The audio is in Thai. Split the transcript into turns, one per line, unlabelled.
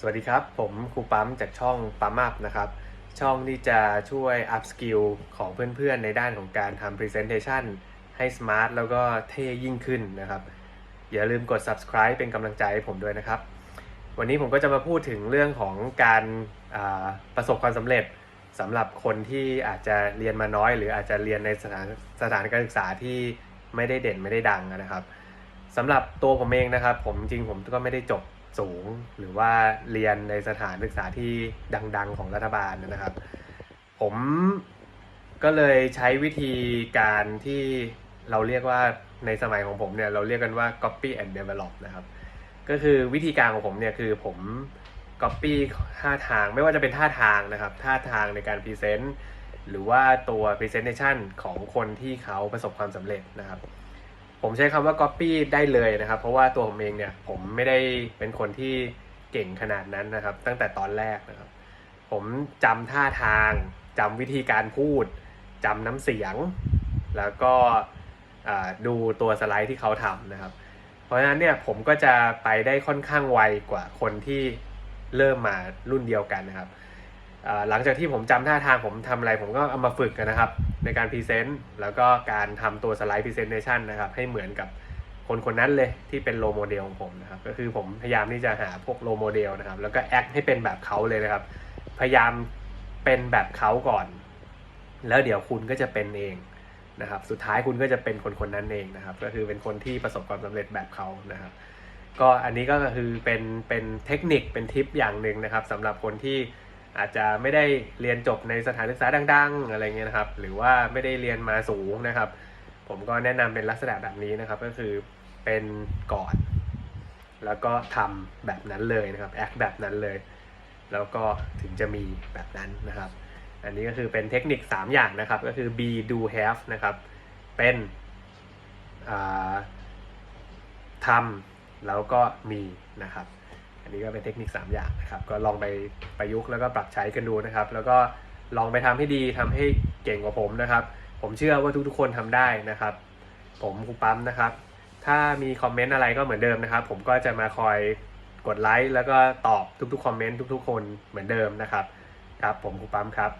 สวัสดีครับ ผมครูปั๊มจากช่องปั๊มอัพนะครับ ช่องที่จะช่วยอัพสกิลของเพื่อนๆ ในด้านของการทำ Presentation ให้สมาร์ทแล้วก็เท่ยิ่งขึ้นนะครับ อย่าลืมกด subscribe เป็นกำลังใจให้ผมด้วยนะครับ วันนี้ผมก็จะมาพูดถึงเรื่องของการาประสบความสำเร็จสำหรับคนที่อาจจะเรียนมาน้อย หรืออาจจะเรียนในสถานสถานการศึกษาที่ไม่ได้เด่นไม่ได้ดังนะครับสำหรับตัวผมเองนะครับ ผมจริงผมก็ไม่ได้จบ สูงหรือว่าเรียนในสถานศึกษาที่ดัง ๆ ของรัฐบาลนะครับ ผมก็เลยใช้วิธีการที่เราเรียกว่าในสมัยของผมเนี่ยเราเรียกกันว่า copy and develop นะครับ ก็คือวิธีการของผมเนี่ยคือผม copy ท่าทางไม่ว่าจะเป็นท่าทางนะครับ ท่าทางในการพรีเซนต์หรือว่าตัว presentation ของคนที่เขาประสบความสำเร็จนะครับ ผมใช้คำว่า copy ได้เลยนะครับ เพราะว่าตัวผมเองเนี่ยผมไม่ได้เป็นคนที่เก่งขนาดนั้นนะครับ ตั้งแต่ตอนแรกนะครับ ผมจำท่าทางจำวิธีการพูดจำน้ำเสียง แล้วก็ดูตัวสไลด์ที่เขาทำนะครับ เพราะฉะนั้นเนี่ยผมก็จะไปได้ค่อนข้างไวกว่าคนที่เริ่มมารุ่นเดียวกันนะครับ หลังจากที่ผมจำท่าทางผมทำอะไร ผมก็เอามาฝึกกันนะครับ ในการพรีเซนต์แล้วก็การทำตัวสไลด์พรีเซนเ t ชันนะครับ ให้เหมือนกับคนคนนั้นเลยที่เป็นโลโมเดลของผมนะครับ ก็คือผมพยายามที่จะหาพวกโลโมเดลนะครับ แล้วก็แอคให้เป็นแบบเขาเลยนะครับ พยายามเป็นแบบเขาก่อน แล้วเดี๋ยวคุณก็จะเป็นเองนะครับ สุดท้ายคุณก็จะเป็นคนคนนั้นเองนะครับ ก็คือเป็นคนที่ประสบความสำเร็จแบบเขานะครับ ก็อันนี้ก็คือเป็นเป็นเทคนิคเป็นทิปอย่างหนึ่งนะครับสำหรับคนที่ อาจจะไม่ได้เรียนจบในสถานศึกษาดัง ๆ อะไรเงี้ยนะครับ หรือว่าไม่ได้เรียนมาสูงนะครับ ผมก็แนะนำเป็นลักษณะแบบนี้นะครับ ก็คือเป็นก่อน แล้วก็ทำแบบนั้นเลยนะครับแอคแบบนั้นเลย แล้วก็ถึงจะมีแบบนั้นนะครับ อันนี้ก็คือเป็นเทคนิค 3 อย่างนะครับ ก็คือ be do have นะครับ เป็นทำแล้วก็มีนะครับ อันนี้ก็เป็นเทคนิค 3 อย่างนะครับ ก็ลองไปประยุกต์แล้วก็ปรับใช้กันดูนะครับ แล้วก็ลองไปทำให้ดีทำให้เก่งกว่าผมนะครับ ผมเชื่อว่าทุกๆคนทำได้นะครับ ผมครูปั๊มนะครับ ถ้ามีคอมเมนต์อะไรก็เหมือนเดิมนะครับ ผมก็จะมาคอยกดไลค์แล้วก็ตอบทุกๆคอมเมนต์ทุกๆ คนเหมือนเดิมนะครับ ครับผมครูปั๊มครับ